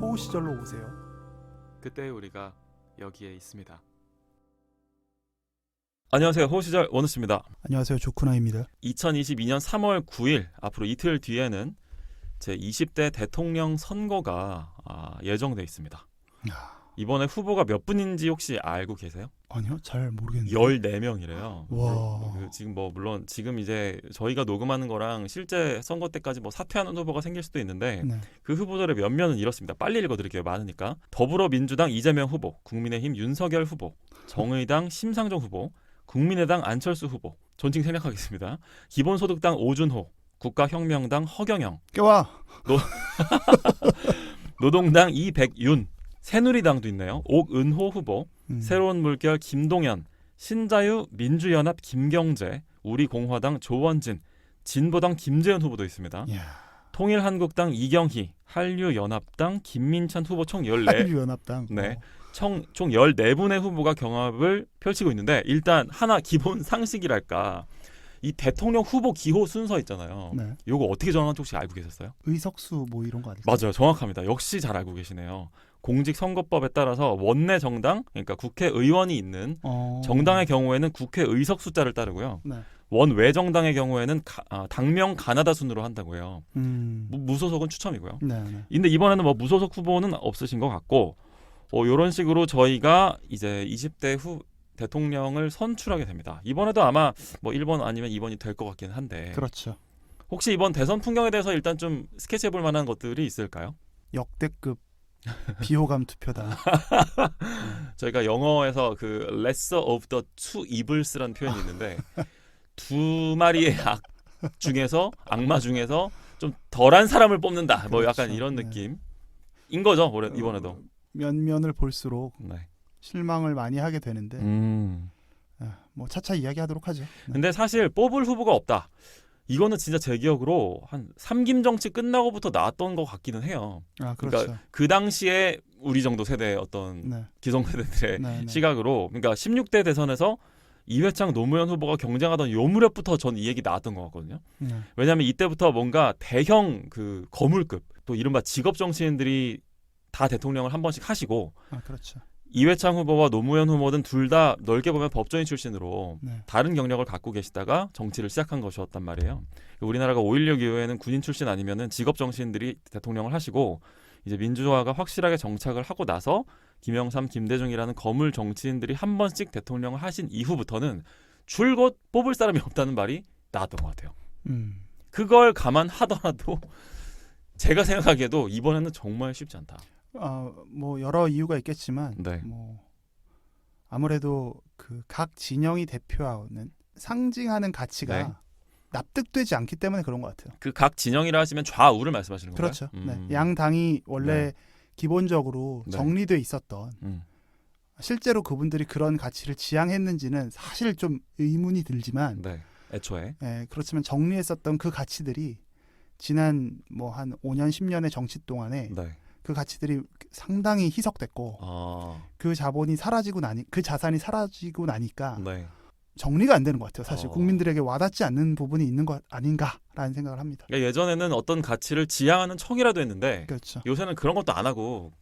호우 시절로 오세요. 그때 우리가 여기에 있습니다. 안녕하세요. 호시절 원우씨입니다. 안녕하세요. 조쿠나입니다. 2022년 3월 9일 앞으로 이틀 뒤에는 제 20대 대통령 선거가 아, 예정돼 있습니다. 야, 이번에 후보가 몇 분인지 혹시 알고 계세요? 아니요, 잘 모르겠는데. 14명이래요. 와. 그 지금 뭐 물론 지금 이제 저희가 녹음하는 거랑 실제 선거 때까지 뭐 사퇴하는 후보가 생길 수도 있는데 네. 그 후보들의 면면은 이렇습니다. 빨리 읽어드릴게요. 많으니까. 더불어민주당 이재명 후보, 국민의힘 윤석열 후보, 정의당 심상정 후보, 국민의당 안철수 후보. 존칭 생략하겠습니다. 기본소득당 오준호, 국가혁명당 허경영, 깨와. 노동당 이백윤, 새누리당도 있네요. 옥은호 후보, 음. 새로운 물결 김동연, 신자유 민주연합 김경재, 우리공화당 조원진, 진보당 김재현 후보도 있습니다. 야, 통일한국당 이경희, 한류연합당 김민찬 후보 총 14, 한류연합당. 네. 어, 총, 총 14분의 후보가 경합을 펼치고 있는데 일단 하나 기본 상식이랄까 이 대통령 후보 기호 순서 있잖아요. 네. 요거 어떻게 정하는지 혹시 알고 계셨어요? 의석수 뭐 이런 거 아닐까요? 맞아요. 정확합니다. 역시 잘 알고 계시네요. 공직선거법에 따라서 원내 정당, 그러니까 국회의원이 있는 어. 정당의 경우에는 국회 의석 숫자를 따르고요. 네. 원외 정당의 경우에는 가- 아, 당명 가나다 순으로 한다고 해요. 음. 무- 무소속은 추첨이고요. 네, 네. 근데 이번에는 뭐 무소속 후보는 없으신 것 같고 어, 이런 식으로 저희가 이제 20대 후 대통령을 선출하게 됩니다. 이번에도 아마 뭐 1번 아니면 2번이 될 것 같긴 한데 그렇죠. 혹시 이번 대선 풍경에 대해서 일단 좀 스케치해 볼 만한 것들이 있을까요? 역대급 비호감 투표다. 저희가 영어에서 그 lesser of the two evils라는 표현이 있는데 두 마리의 악 중에서 악마 중에서 좀 덜한 사람을 뽑는다. 뭐 약간 그렇죠. 이런 네. 느낌인 거죠. 이번에도. 어, 면면을 볼수록 네. 실망을 많이 하게 되는데 음. 아, 뭐 차차 이야기하도록 하죠. 네. 근데 사실 뽑을 후보가 없다. 이거는 진짜 제 기억으로 한 삼김 정치 끝나고부터 나왔던 것 같기는 해요. 아 그렇죠. 그러니까 그 당시에 우리 정도 세대의 어떤 네. 기성 세대들의 네, 네. 시각으로 그러니까 16대 대선에서 이회창 노무현 후보가 경쟁하던 요 무렵부터 전 이 얘기 나왔던 것 같거든요. 네. 왜냐하면 이때부터 뭔가 대형 그 거물급 또 이른바 직업 정치인들이 다 대통령을 한 번씩 하시고 아 그렇죠. 이회창 후보와 노무현 후보는 둘 다 넓게 보면 법조인 출신으로 네. 다른 경력을 갖고 계시다가 정치를 시작한 것이었단 말이에요. 우리나라가 5.16 이후에는 군인 출신 아니면은 직업 정치인들이 대통령을 하시고 이제 민주화가 확실하게 정착을 하고 나서 김영삼, 김대중이라는 거물 정치인들이 한 번씩 대통령을 하신 이후부터는 줄곧 뽑을 사람이 없다는 말이 나왔던 것 같아요. 음. 그걸 감안하더라도 제가 생각하기에도 이번에는 정말 쉽지 않다. 아뭐 여러 이유가 있겠지만 네. 뭐 아무래도 그 각 진영이 대표하는 상징하는 가치가 네. 납득되지 않기 때문에 그런 것 같아요. 그 각 진영이라 하시면 좌우를 말씀하시는 건가요? 그렇죠. 음. 네. 양 당이 원래 네. 기본적으로 네. 정리돼 있었던 음. 실제로 그분들이 그런 가치를 지향했는지는 사실 좀 의문이 들지만 네. 애초에 예, 그렇지만 정리했었던 그 가치들이 지난 뭐 한 5년 10년의 정치 동안에 네. 그 가치들이 상당히 희석됐고 아, 그 자본이 사라지고 나니 그 자산이 사라지고 나니까 네. 정리가 안 되는 것 같아요. 사실 어. 국민들에게 와닿지 않는 부분이 있는 것 아닌가라는 생각을 합니다. 그러니까 예전에는 어떤 가치를 지향하는 척이라도 했는데 그렇죠. 요새는 그런 것도 안 하고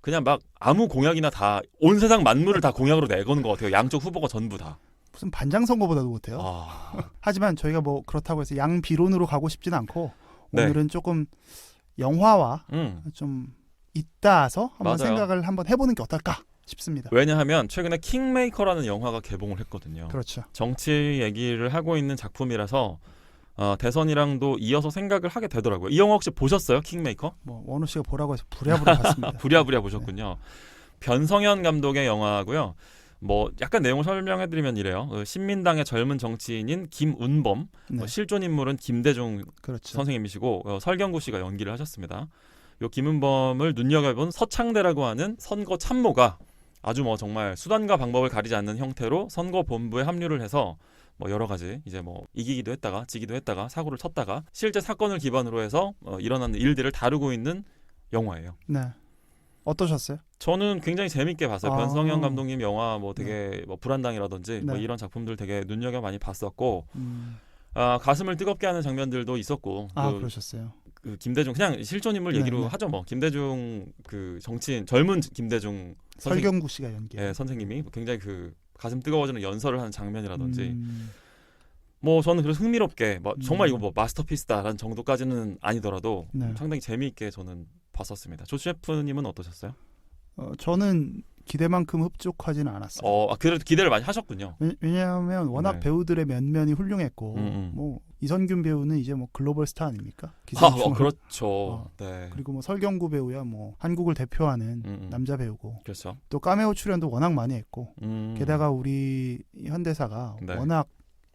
그냥 막 아무 공약이나 다 온 세상 만물을 다 공약으로 내거는 것 같아요. 양쪽 후보가 전부 다. 무슨 반장 선거보다도 못해요. 아, 하지만 저희가 뭐 그렇다고 해서 양 비론으로 가고 싶지는 않고 네. 오늘은 조금 영화와 음. 좀 잇따서 한번 맞아요. 생각을 한번 해보는 게 어떨까 싶습니다. 왜냐하면 최근에 킹메이커라는 영화가 개봉을 했거든요. 그렇죠. 정치 얘기를 하고 있는 작품이라서 어, 대선이랑도 이어서 생각을 하게 되더라고요. 이 영화 혹시 보셨어요? 킹메이커? 뭐 원우 씨가 보라고 해서 부랴부랴 봤습니다. 부랴부랴 보셨군요. 변성현 감독의 영화고요. 뭐 약간 내용을 설명해드리면 이래요. 어, 신민당의 젊은 정치인인 김운범, 네, 어, 실존 인물은 김대중 그렇죠. 선생님이시고 어, 설경구 씨가 연기를 하셨습니다. 요 김은범을 눈여겨본 서창대라고 하는 선거 참모가 아주 뭐 정말 수단과 방법을 가리지 않는 형태로 선거 본부에 합류를 해서 뭐 여러 가지 이제 뭐 이기기도 했다가 지기도 했다가 사고를 쳤다가 실제 사건을 기반으로 해서 어, 일어나는 일들을 다루고 있는 영화예요. 네. 어떠셨어요? 저는 굉장히 재밌게 봤어요. 아. 변성현 감독님 영화 뭐 되게 뭐 불안당이라든지 뭐 네. 이런 작품들 되게 눈여겨 많이 봤었고 음. 아, 가슴을 뜨겁게 하는 장면들도 있었고 아 그, 그러셨어요. 그 김대중 그냥 실존 인물 네, 얘기로 네. 하죠 뭐 김대중 그 정치인 젊은 김대중 선생, 설경구 씨가 연기. 예, 선생님이 굉장히 그 가슴 뜨거워지는 연설을 하는 장면이라든지 음. 뭐 저는 그래서 흥미롭게 뭐 정말 음. 이거 뭐 마스터피스다라는 정도까지는 아니더라도 네. 상당히 재미있게 저는 봤었습니다. 조 셰프님은 어떠셨어요? 어, 저는 기대만큼 흡족하지는 않았어요. 어, 아, 그래도 기대를 많이 하셨군요. 왜- 왜냐하면 워낙 네. 배우들의 면면이 훌륭했고 음, 음. 뭐 이선균 배우는 이제 뭐 글로벌 스타 아닙니까? 아. 어, 그렇죠. 어, 네. 그리고 뭐 설경구 배우야 뭐 한국을 대표하는 음, 음. 남자 배우고 그렇죠. 또 카메오 출연도 워낙 많이 했고 음. 게다가 우리 현대사가 네. 워낙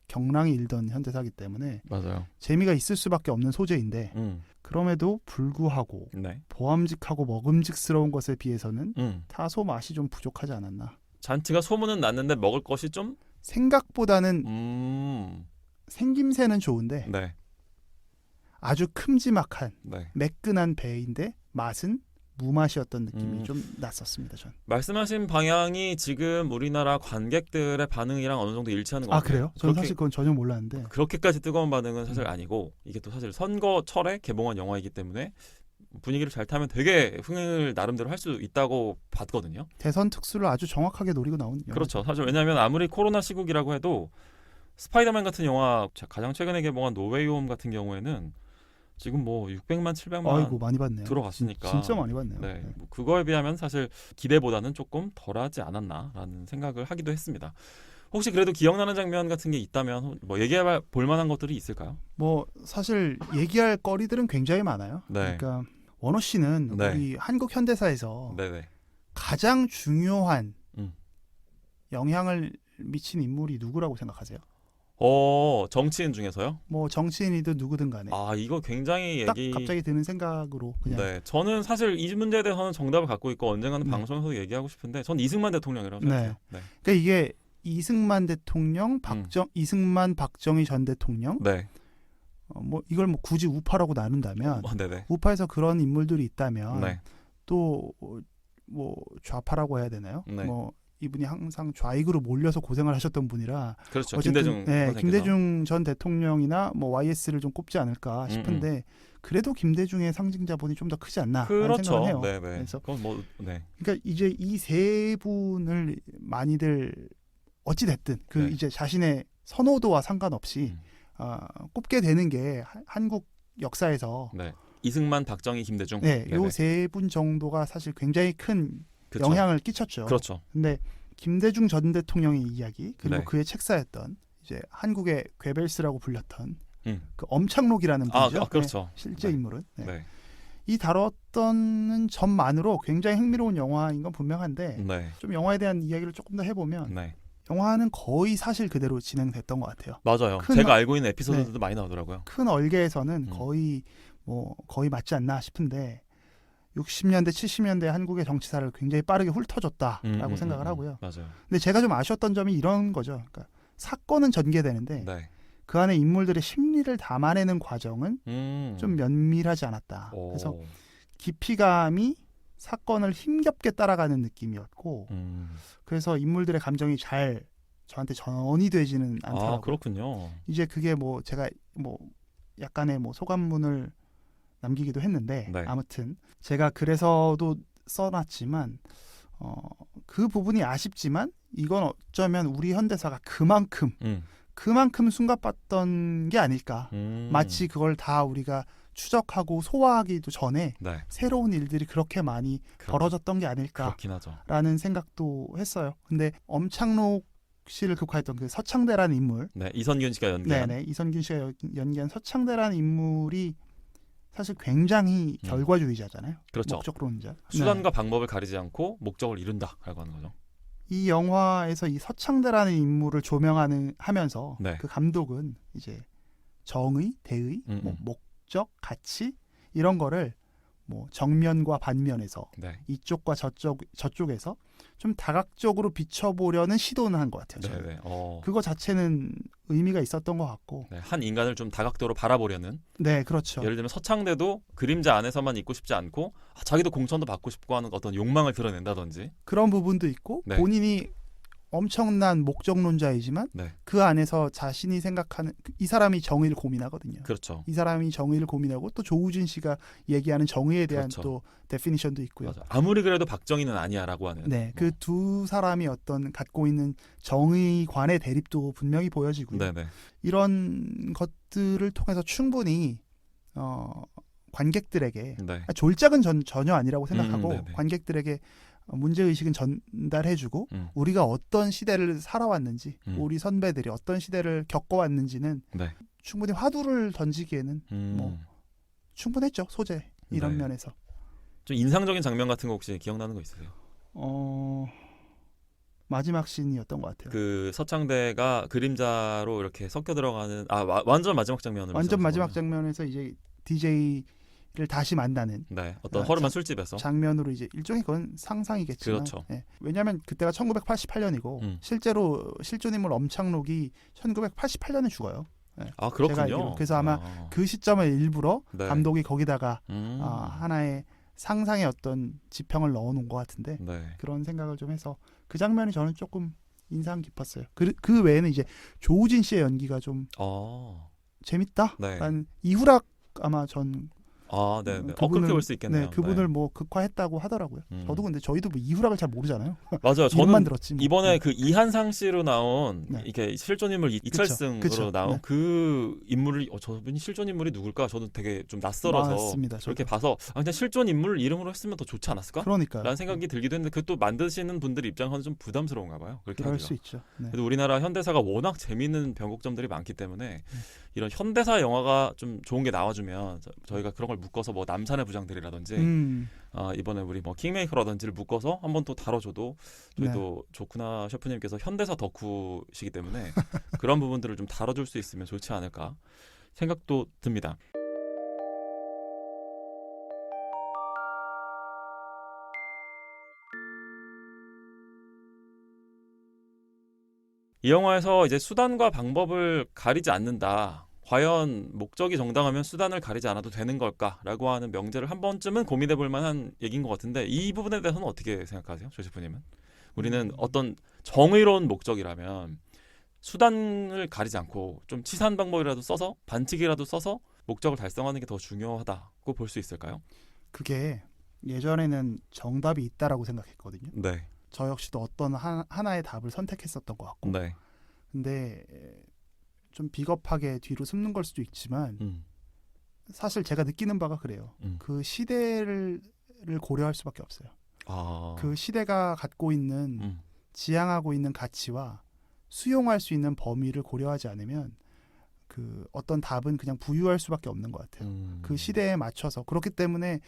경랑이 일던 현대사기 때문에 맞아요. 재미가 있을 수밖에 없는 소재인데 음. 그럼에도 불구하고 네. 보암직하고 먹음직스러운 것에 비해서는 음. 다소 맛이 좀 부족하지 않았나. 잔치가 소문은 났는데 먹을 것이 좀 생각보다는 음. 생김새는 좋은데 네. 아주 큼지막한 네. 매끈한 배인데 맛은 무맛이었던 느낌이 음. 좀 났었습니다. 전. 말씀하신 방향이 지금 우리나라 관객들의 반응이랑 어느 정도 일치하는 것 아 같아요. 그래요? 저는 그렇게- 사실 그건 전혀 몰랐는데. 그렇게까지 뜨거운 반응은 사실 음. 아니고 이게 또 사실 선거철에 개봉한 영화이기 때문에 분위기를 잘 타면 되게 흥행을 나름대로 할 수 있다고 봤거든요. 대선 특수를 아주 정확하게 노리고 나온 영화. 그렇죠. 사실 왜냐하면 아무리 코로나 시국이라고 해도 스파이더맨 같은 영화 가장 최근에 개봉한 노웨이 홈 같은 경우에는 지금 뭐 600만 700만 아이고 많이 봤네요. 들어갔으니까 진짜 많이 봤네요. 네, 네. 뭐 그거에 비하면 사실 기대보다는 조금 덜하지 않았나라는 생각을 하기도 했습니다. 혹시 그래도 기억나는 장면 같은 게 있다면 뭐 얘기해 볼 만한 것들이 있을까요? 뭐 사실 얘기할 거리들은 굉장히 많아요. 네. 그러니까 원호 씨는 네. 우리 한국 현대사에서 네네. 가장 중요한 음. 영향을 미친 인물이 누구라고 생각하세요? 어 정치인 중에서요? 뭐 정치인이든 누구든 간에 아 이거 굉장히 딱 얘기. 갑자기 드는 생각으로 그냥 네, 저는 사실 이 문제에 대해서는 정답을 갖고 있고 언젠가는 네. 방송에서 얘기하고 싶은데 전 이승만 대통령이라고 네. 생각해요. 네. 그러니까 이게 이승만 대통령, 박정 이승만 박정희 전 대통령 네. 어, 뭐 이걸 뭐 굳이 우파라고 나눈다면 어, 네네. 우파에서 그런 인물들이 있다면 네. 또 뭐 좌파라고 해야 되나요? 네. 뭐 이분이 항상 좌익으로 몰려서 고생을 하셨던 분이라 그렇죠. 어쨌든 김대중 네. 김대중 전 대통령이나 뭐 YS를 좀 꼽지 않을까 싶은데 그래도 김대중의 상징자분이 좀 더 크지 않나 그렇죠. 생각을 해요. 네 네. 그래서- 그건 뭐 네. 그러니까 이제 이 세 분을 많이들 어찌 됐든 그 네. 이제 자신의 선호도와 상관없이 음. 아, 꼽게 되는 게 하- 한국 역사에서 네. 이승만, 박정희, 김대중. 네, 네네. 요세 분 정도가 사실 굉장히 큰 그쵸. 영향을 끼쳤죠. 그렇죠. 근데 김대중 전 대통령의 이야기 그리고 네. 그의 책사였던 이제 한국의 괴벨스라고 불렸던 음. 그 엄창록이라는 아, 분이죠. 아, 그렇죠. 네, 실제 네. 인물은 네. 네. 이 다뤘던 점만으로 굉장히 흥미로운 영화인 건 분명한데 네. 좀 영화에 대한 이야기를 조금 더 해보면 네. 영화는 거의 사실 그대로 진행됐던 것 같아요. 맞아요. 큰 제가 마- 알고 있는 에피소드들도 많이 나오더라고요. 큰 얼개에서는 음. 거의 뭐 거의 맞지 않나 싶은데 60년대 70년대 한국의 정치사를 굉장히 빠르게 훑어줬다라고 음, 음, 생각을 음, 음. 하고요. 맞아요. 근데 제가 좀 아쉬웠던 점이 이런 거죠. 그러니까 사건은 전개되는데 네. 그 안에 인물들의 심리를 담아내는 과정은 음. 좀 면밀하지 않았다. 오. 그래서 깊이감이 사건을 힘겹게 따라가는 느낌이었고 음. 그래서 인물들의 감정이 잘 저한테 전이 되지는 않더라고요. 아 그렇군요. 이제 그게 뭐 제가 뭐 약간의 뭐 소감문을 남기기도 했는데 네. 아무튼 제가 그래서도 써놨지만 어, 그 부분이 아쉽지만 이건 어쩌면 우리 현대사가 그만큼 음. 그만큼 숨가빴던 게 아닐까 음. 마치 그걸 다 우리가 추적하고 소화하기도 전에 네. 새로운 일들이 그렇게 많이 그렇- 벌어졌던 게 아닐까라는. 생각도 했어요. 근데 엄창록 씨를 극화했던 그 서창대라는 인물 네. 이선균 씨가 연기한 네네 이선균 씨가 연- 연기한 서창대라는 인물이 사실 굉장히 음. 결과주의자잖아요. 그렇죠. 목적론자. 수단과 네. 방법을 가리지 않고 목적을 이룬다라고 하는 거죠. 이 영화에서 이 서창대라는 인물을 조명하는 하면서 네. 그 감독은 이제 정의, 대의, 음, 뭐 음. 목적, 가치 이런 거를 뭐 정면과 반면에서 네. 이쪽과 저쪽 저쪽에서 좀 다각적으로 비춰보려는 시도는 한 것 같아요. 저는. 어. 그거 자체는 의미가 있었던 것 같고, 네, 한 인간을 좀 다각도로 바라보려는 네, 그렇죠. 예를 들면 서창대도 그림자 안에서만 있고 싶지 않고 아, 자기도 공천도 받고 싶고 하는 어떤 욕망을 드러낸다든지 그런 부분도 있고 네. 본인이 엄청난 목적론자이지만 네 그 안에서 자신이 생각하는 이 사람이 정의를 고민하거든요. 그렇죠 이 사람이 정의를 고민하고 또 조우진 씨가 얘기하는 정의에 대한 그렇죠. 또 데피니션도 있고요. 맞아. 아무리 그래도 박정희는 아니야라고 하는 네, 뭐. 그두 사람이 어떤 갖고 있는 정의관의 대립도 분명히 보여지고요. 네네 이런 것들을 통해서 충분히 어, 관객들에게 네 아, 졸작은 전, 전혀 아니라고 생각하고 음, 네네. 관객들에게 문제 의식은 전달해주고 음. 우리가 어떤 시대를 살아왔는지 음. 우리 선배들이 어떤 시대를 겪어왔는지는 네. 충분히 화두를 던지기에는 음. 뭐. 충분했죠 소재 이런 네. 면에서 좀 인상적인 장면 같은 거 혹시 기억나는 거 있으세요? 어 마지막 씬이었던 것 같아요. 그 서창대가 그림자로 이렇게 섞여 들어가는 아 와- 완전 마지막 장면을 완전 마지막 거군요. 장면에서 이제 DJ 를 다시 만나는 네 어떤 아, 허름한 자- 술집에서 장면으로 이제 일종의 그건 상상이겠지만 그렇죠. 예. 왜냐하면 그때가 1988년이고 음. 실제로 실존 인물 엄창록이 1988년에 죽어요. 아 제가 그렇군요. 그래서 아마 아, 그 시점을 일부러 네. 감독이 거기다가 음. 아, 하나의 상상의 어떤 지평을 넣어놓은 것 같은데 네. 그런 생각을 좀 해서 그 장면이 저는 조금 인상 깊었어요. 그, 그 외에는 이제 조우진 씨의 연기가 좀 어. 재밌다. 네. 난 이후락 아마 전 아, 네, 네. 어, 그분을- 그렇게 볼 수 있겠네요. 네, 그분을 뭐 극화했다고 하더라고요. 음. 저도 근데 저희도 뭐 이후락을 잘 모르잖아요. 네. 맞아요. 저는 들었지. 뭐. 이번에 네. 그 이한상 씨로 나온 네. 이게 실존 인물 이- 이철승으로 그쵸. 나온 네. 그 인물이 어, 저분이 실존 인물이 누굴까? 저도 되게 좀 낯설어서 맞습니다. 그렇게 봐서 아, 그냥 실존 인물 이름으로 했으면 더 좋지 않았을까? 그러니까 라는 생각이 들기도 했는데 그 또 만드시는 분들 입장에서는 좀 부담스러운가 봐요. 그렇게 그럴 하기가. 수 있죠. 네. 그래도 우리나라 현대사가 워낙 재미있는 변곡점들이 많기 때문에 네. 이런 현대사 영화가 좀 좋은 게 나와주면 저, 희가 그런 걸 묶어서 뭐 남산의 부장들이라든지 음, 아, 이번에 우리 뭐 킹메이커라든지를 묶어서 한번 또 다뤄줘도 네. 저희도 좋구나 셰프님께서 현대사 덕후시기 때문에 그런 부분들을 좀 다뤄줄 수 있으면 좋지 않을까 생각도 듭니다. 이 영화에서 이제 수단과 방법을 가리지 않는다. 과연 목적이 정당하면 수단을 가리지 않아도 되는 걸까라고 하는 명제를 한 번쯤은 고민해 볼 만한 얘기인 것 같은데 이 부분에 대해서는 어떻게 생각하세요, 조 셰프님은? 우리는 음. 어떤 정의로운 목적이라면 수단을 가리지 않고 좀 치사한 방법이라도 써서 반칙이라도 써서 목적을 달성하는 게 더 중요하다고 볼 수 있을까요? 그게 예전에는 정답이 있다라고 생각했거든요. 네, 저 역시도 어떤 하, 하나의 답을 선택했었던 것 같고. 네, 근데 좀 비겁하게 뒤로 숨는 걸 수도 있지만 음, 사실 제가 느끼는 바가 그래요. 음. 그 시대를 를 고려할 수밖에 없어요. 아, 그 시대가 갖고 있는 음, 지향하고 있는 가치와 수용할 수 있는 범위를 고려하지 않으면 그 어떤 답은 그냥 부유할 수밖에 없는 것 같아요. 음. 그 시대에 맞춰서 그렇기 때문에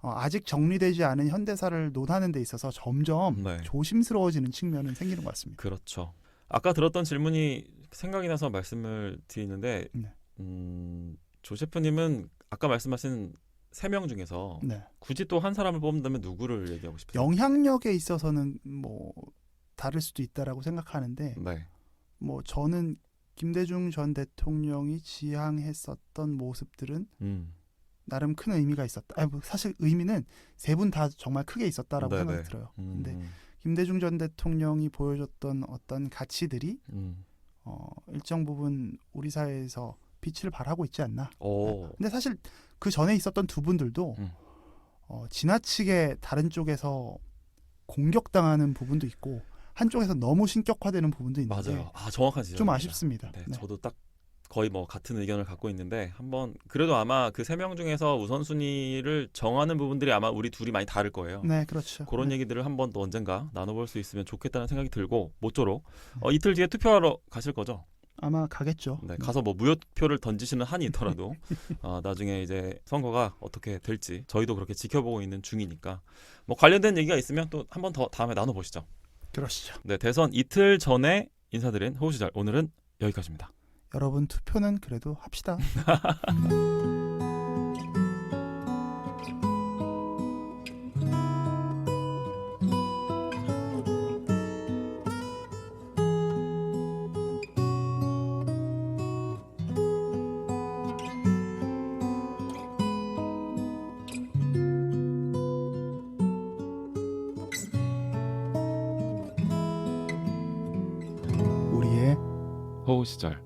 어, 아직 정리되지 않은 현대사를 논하는 데 있어서 점점 네. 조심스러워지는 측면은 생기는 것 같습니다. 그렇죠. 아까 들었던 질문이 생각이 나서 말씀을 드리는데 네. 음, 조 셰프님은 아까 말씀하신 세 명 중에서 네. 굳이 또 한 사람을 뽑는다면 누구를 얘기하고 싶으세요? 영향력에 있어서는 뭐 다를 수도 있다라고 생각하는데 네. 뭐 저는 김대중 전 대통령이 지향했었던 모습들은 음. 나름 큰 의미가 있었다. 아니, 뭐 사실 의미는 세 분 다 정말 크게 있었다라고 네네. 생각이 들어요. 음. 근데 김대중 전 대통령이 보여줬던 어떤 가치들이 음. 어, 일정 부분 우리 사회에서 빛을 발하고 있지 않나. 오. 근데 사실 그 전에 있었던 두 분들도 음. 어, 지나치게 다른 쪽에서 공격당하는 부분도 있고 한쪽에서 너무 신격화되는 부분도 있는데 맞아요. 아 정확한 지적. 좀 아쉽습니다. 네, 네. 저도 딱 거의 뭐 같은 의견을 갖고 있는데 한번 그래도 아마 그 세 명 중에서 우선순위를 정하는 부분들이 아마 우리 둘이 많이 다를 거예요. 네, 그렇죠. 그런 네. 얘기들을 한번더 언젠가 나눠볼 수 있으면 좋겠다는 생각이 들고 모쪼록 네. 어, 이틀 뒤에 투표하러 가실 거죠? 아마 가겠죠. 네, 가서 뭐 무효표를 던지시는 한이 있더라도 어, 나중에 이제 선거가 어떻게 될지 저희도 그렇게 지켜보고 있는 중이니까 뭐 관련된 얘기가 있으면 또 한 번 더 다음에 나눠보시죠. 그러시죠. 네, 대선 이틀 전에 인사드린 호우시절 오늘은 여기까지입니다. 여러분 투표는 그래도 합시다. 시절